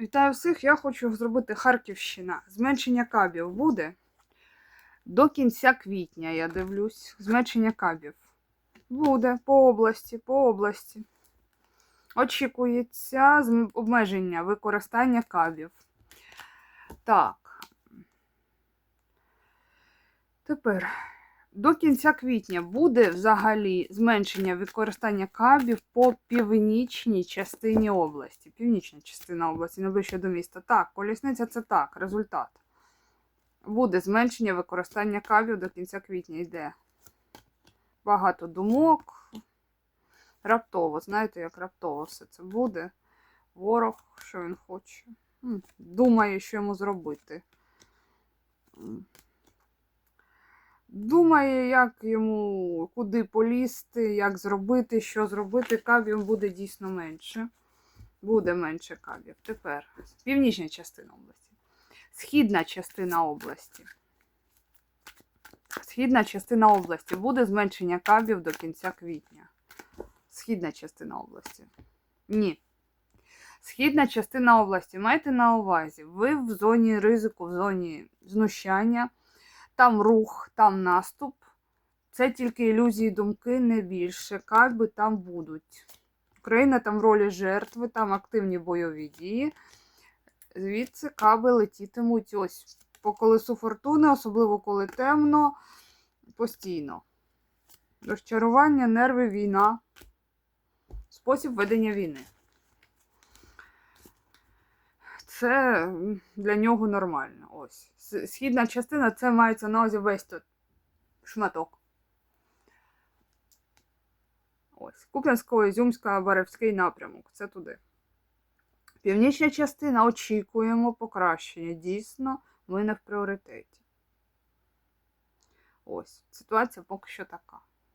Вітаю всіх! Я хочу зробити Харківщина. Зменшення кабів буде. До кінця квітня, я дивлюсь. Зменшення кабів. Буде по області, по області. Очікується обмеження використання кабів. Так. Тепер. До кінця квітня буде взагалі зменшення використання кабів по північній частині області. Північна частина області, найближче до міста. Так, колісниця це так, результат. Буде зменшення використання кабів до кінця квітня йде. Багато думок. Раптово, знаєте, як раптово все це буде. Ворог, що він хоче. Думає, що йому зробити. Думає, як йому куди полізти, як зробити, що зробити. Кабів буде дійсно менше. Буде менше кабів. Тепер північна частина області. Східна частина області. Східна частина області. Буде зменшення кабів до кінця квітня. Східна частина області. Ні. Східна частина області. Майте на увазі, ви в зоні ризику, в зоні знущання там рух, там наступ. Це тільки ілюзії думки, не більше. Каби там будуть. Україна там в ролі жертви, там активні бойові дії. Звідси каби летітимуть ось по колесу фортуни, особливо коли темно, постійно. Розчарування, нерви, війна. Спосіб ведення війни. Це для нього нормально. Ось. Східна частина це мається на увазі весь тут шматок. Ось. Куп'янсько, Ізюмська, Баревський напрямок. Це туди. Північна частина очікуємо покращення. Дійсно, ми не в пріоритеті. Ось. Ситуація поки що така.